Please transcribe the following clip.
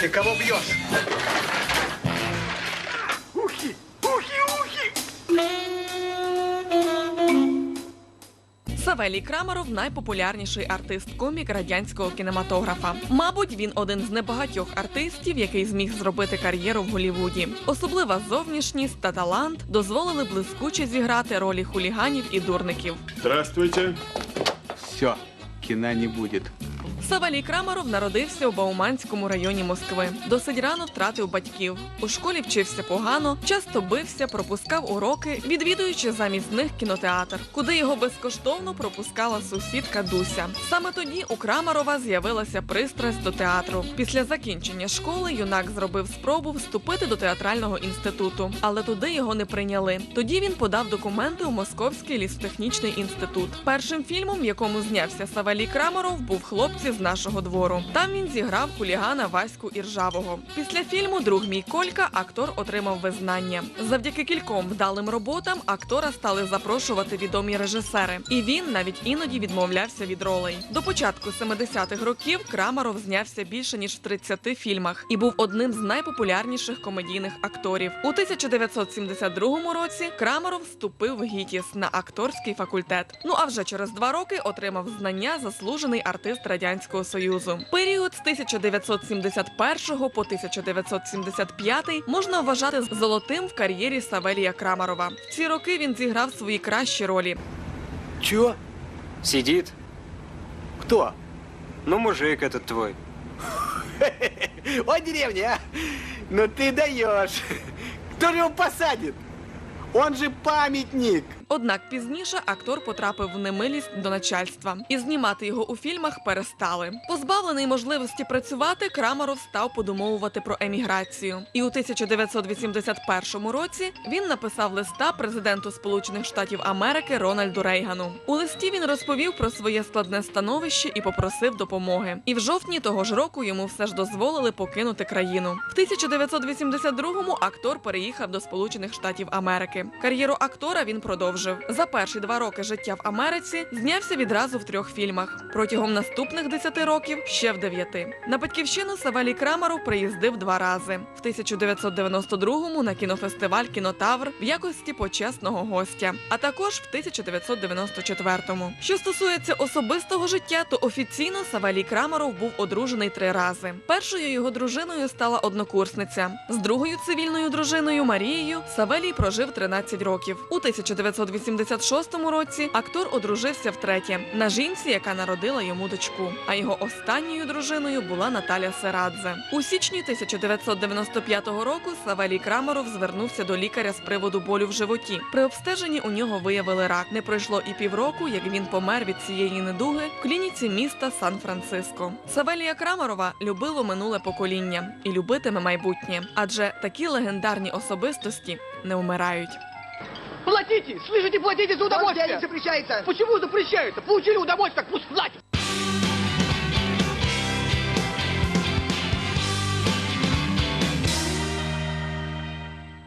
Ты кого бьешь? Ухи! Ухи! Ухи! Савелій Крамаров найпопулярніший артист-комік радянського кінематографа. Мабуть, він один з небагатьох артистів, який зміг зробити кар'єру в Голлівуді. Особлива зовнішність та талант дозволили блискуче зіграти ролі хуліганів і дурників. Здравствуйте. Все, кино не будет. Савелій Крамаров народився у Бауманському районі Москви. Досить рано втратив батьків. У школі вчився погано, часто бився, пропускав уроки, відвідуючи замість них кінотеатр, куди його безкоштовно пропускала сусідка Дуся. Саме тоді у Крамарова з'явилася пристрасть до театру. Після закінчення школи юнак зробив спробу вступити до театрального інституту, але туди його не прийняли. Тоді він подав документи у Московський лісотехнічний інститут. Першим фільмом, в якому знявся Савелій Крамаров, був хлопці нашого двору. Там він зіграв хулігана Ваську Іржавого. Після фільму Друг мій Колька актор отримав визнання. Завдяки кільком вдалим роботам актора стали запрошувати відомі режисери, і він навіть іноді відмовлявся від ролей. До початку 70-х років Крамаров знявся більше ніж в 30 фільмах і був одним з найпопулярніших комедійних акторів. У 1972 році Крамаров вступив в ГІТІС на акторський факультет. Ну а вже через два роки отримав знання заслужений артист радянського союзу. Період з 1971 по 1975 можна вважати золотим в кар'єрі Савелія Крамарова. В ці роки він зіграв свої кращі ролі. Чё? Сидит. Кто? Ну, мужик этот твой. О, деревня, а? Ну ты даешь. Кто же его посадит? Он же памятник. Однак пізніше актор потрапив в немилість до начальства, і знімати його у фільмах перестали. Позбавлений можливості працювати, Крамаров став подумовувати про еміграцію. І у 1981 році він написав листа президенту Сполучених Штатів Америки Рональду Рейгану. У листі він розповів про своє складне становище і попросив допомоги. І в жовтні того ж року йому все ж дозволили покинути країну. В 1982-му актор переїхав до Сполучених Штатів Америки. Кар'єру актора він продовжив. За перші два роки життя в Америці знявся відразу в трьох фільмах. Протягом наступних десяти років ще в дев'яти. На батьківщину Савелій Крамаров приїздив два рази. В 1992-му на кінофестиваль Кінотавр в якості почесного гостя, а також в 1994-му. Що стосується особистого життя, то офіційно Савелій Крамаров був одружений три рази. Першою його дружиною стала однокурсниця. З другою цивільною дружиною Марією Савелій прожив 13 років. У 1986 році актор одружився втретє на жінці, яка народила йому дочку. А його останньою дружиною була Наталя Серадзе. У січні 1995 року Савелій Крамаров звернувся до лікаря з приводу болю в животі. При обстеженні у нього виявили рак. Не пройшло і півроку, як він помер від цієї недуги в клініці міста Сан-Франциско. Савелія Крамарова любило минуле покоління і любитиме майбутнє, адже такі легендарні особистості не вмирають. Платите! Слышите, платите за удовольствие! запрещается! Почему запрещается? Получили удовольствие, так пусть платят!